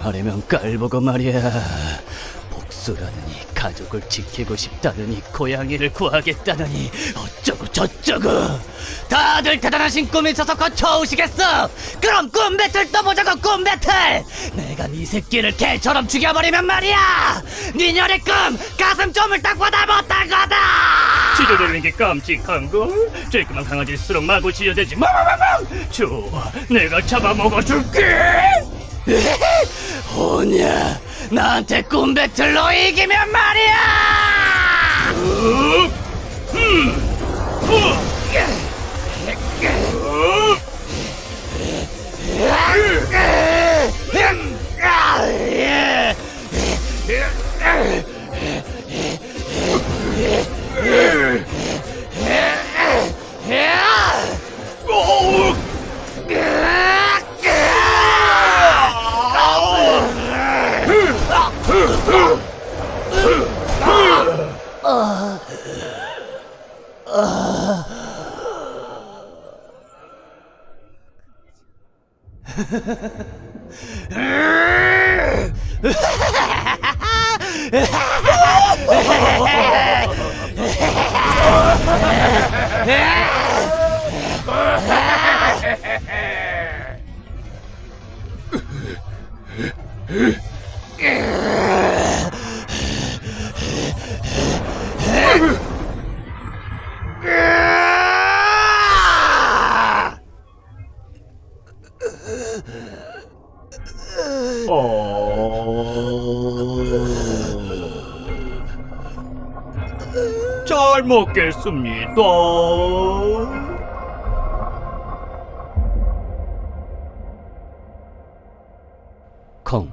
하려면 깔보고 말이야. 복수라느니 가족을 지키고 싶다느니 고양이를 구하겠다느니 어쩌고 저쩌고. 다들 대단하신 꿈이 있어서 거쳐오시겠어. 그럼 꿈 배틀 떠보자고 꿈 배틀! 내가 네 새끼를 개처럼 죽여버리면 말이야! 네 년의 꿈 가슴 좀을 딱 못할 거다 치료되는 게 깜찍한걸? 쬐끄만 강아지일수록 마구 치료되지. 마마마마! 좋아 내가 잡아먹어줄게 오냐 나한테 꿈 배틀로 이기면 말이야 아, 아. 잘 먹겠습니다. 콩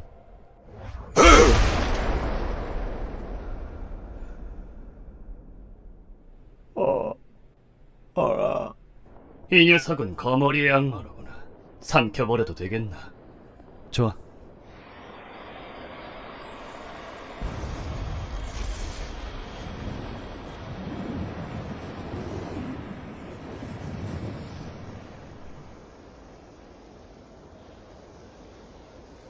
이 녀석은 거머리의 악마로구나. 삼켜버려도 되겠나? 좋아